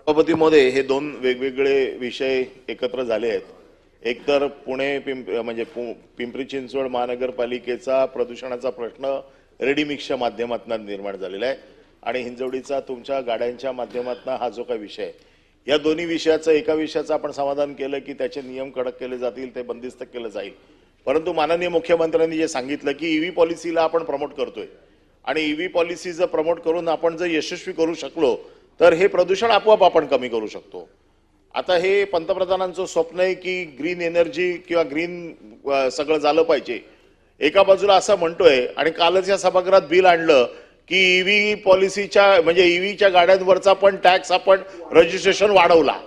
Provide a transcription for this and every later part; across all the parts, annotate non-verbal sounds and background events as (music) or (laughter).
सभापतीमध्ये हे दोन वेगवेगळे विषय एकत्र झाले आहेत. एक तर पुणे पिंप म्हणजे पिंपरी चिंचवड महानगरपालिकेचा प्रदूषणाचा प्रश्न रेडीमिक्सच्या माध्यमातून निर्माण झालेला आहे. आणि हिंजवडीचा तुमच्या गाड्यांच्या माध्यमातून हा जो काही विषय आहे या दोन्ही विषयाचं एका विषयाचं आपण समाधान केलं की त्याचे नियम कडक केले जातील ते बंदिस्त केलं जाईल. परंतु माननीय मुख्यमंत्र्यांनी जे सांगितलं की ईव्ही पॉलिसीला आपण प्रमोट करतोय. आणि ईव्ही पॉलिसी जर प्रमोट करून आपण जर यशस्वी करू शकलो तर हे प्रदूषण आपोआप आपण कमी करू शकतो. आता हे पंतप्रधानांचं स्वप्न आहे की ग्रीन एनर्जी किंवा ग्रीन सगळं झालं पाहिजे. एका बाजूला असं म्हणतोय आणि कालच या सभागृहात बिल आणलं की ईव्ही पॉलिसीच्या म्हणजे ईव्हीच्या गाड्यांवरचा पण टॅक्स आपण रजिस्ट्रेशन वाढवला.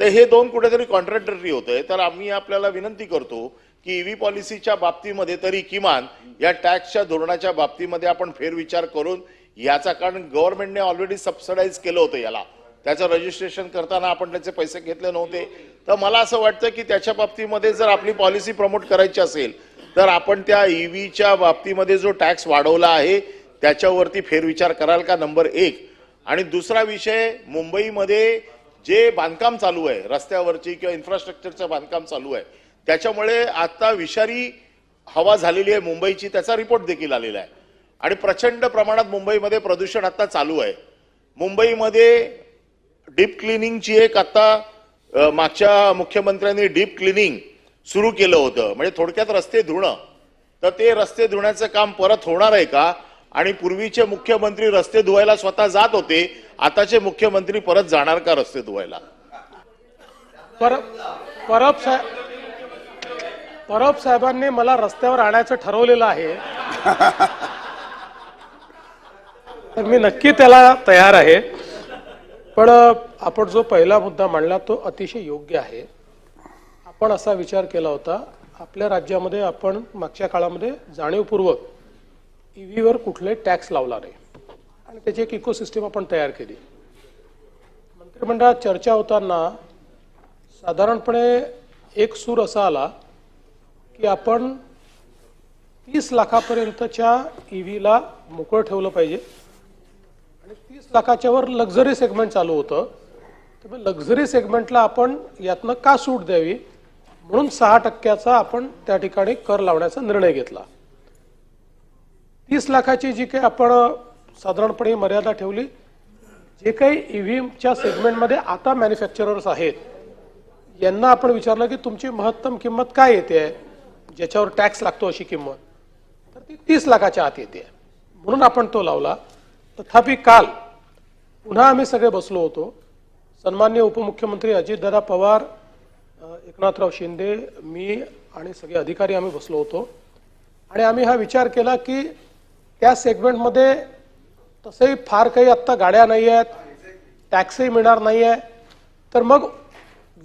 तर हे दोन कुठेतरी कॉन्ट्रॅक्टरी होतंय. तर आम्ही आपल्याला विनंती करतो की ईव्ही पॉलिसीच्या बाबतीमध्ये तरी किमान या टॅक्सच्या धोरणाच्या बाबतीमध्ये आपण फेरविचार करून याचा कारण गव्हर्नमेंटने ऑलरेडी सबसिडाईज केलं होतं याला. त्याचं रजिस्ट्रेशन करताना आपण त्याचे पैसे घेतले नव्हते. तर मला असं वाटतं की त्याच्या बाबतीमध्ये जर आपली पॉलिसी प्रमोट करायची असेल तर आपण त्या ईव्हीच्या बाबतीमध्ये जो टॅक्स वाढवला आहे त्याच्यावरती फेरविचार कराल का? नंबर एक. आणि दुसरा विषय मुंबईमध्ये जे बांधकाम चालू आहे रस्त्यावरची किंवा इन्फ्रास्ट्रक्चरचं बांधकाम चालू आहे त्याच्यामुळे आता विषारी हवा झालेली आहे मुंबईची त्याचा रिपोर्ट देखील आलेला आहे. आणि प्रचंड प्रमाणात मुंबईमध्ये प्रदूषण आता चालू आहे. मुंबईमध्ये डीप क्लिनिंगची एक आता मागच्या मुख्यमंत्र्यांनी डीप क्लिनिंग सुरू केलं होतं. म्हणजे थोडक्यात रस्ते धुणं. तर ते रस्ते धुण्याचं काम परत होणार आहे का? आणि पूर्वीचे मुख्यमंत्री रस्ते धुवायला स्वतः जात होते. आताचे मुख्यमंत्री परत जाणार का रस्ते धुवायला? पर परब साहेब परब साहेबांनी मला रस्त्यावर आणायचं ठरवलेलं आहे. (laughs) तर मी नक्की त्याला तयार आहे. पण आपण जो पहिला मुद्दा मांडला तो अतिशय योग्य आहे. आपण असा विचार केला होता आपल्या राज्यामध्ये आपण मागच्या काळामध्ये जाणीवपूर्वक ईव्हीवर कुठले टॅक्स लावला नाही आणि त्याची एक इकोसिस्टीम आपण तयार केली. मंत्रिमंडळात चर्चा होताना साधारणपणे एक सूर असा आला की आपण तीस लाखापर्यंतच्या ईव्हीला मोकळं ठेवलं पाहिजे. तीस लाखाच्या वर लक्झरी सेगमेंट चालू होतं. त्यामुळे लक्झरी सेगमेंटला आपण यातनं का सूट द्यावी? म्हणून सहा टक्क्याचा आपण त्या ठिकाणी कर लावण्याचा निर्णय घेतला. तीस लाखाची जी काही आपण साधारणपणे मर्यादा ठेवली जे काही ईव्हीएमच्या सेगमेंटमध्ये आता मॅन्युफॅक्चरर्स आहेत यांना आपण विचारलं की तुमची महत्तम किंमत काय येते ज्याच्यावर टॅक्स लागतो अशी किंमत. तर ती तीस लाखाच्या आत येते म्हणून आपण तो लावला. तथापि काल पुन्हा आम्ही सगळे बसलो होतो. सन्मान्य उपमुख्यमंत्री अजितदादा पवार एकनाथराव शिंदे मी आणि सगळे अधिकारी आम्ही बसलो होतो. आणि आम्ही हा विचार केला की त्या सेगमेंटमध्ये तसंही फार काही आत्ता गाड्या नाही आहेत टॅक्सही मिळणार नाही आहे. तर मग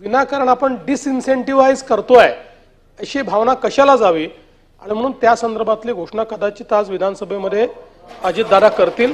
विनाकारण आपण डिसइन्सेंटिव्हाइज करतोय अशी भावना कशाला जावी? आणि म्हणून त्या संदर्भातली घोषणा कदाचित आज विधानसभेमध्ये अजितदादा करतील.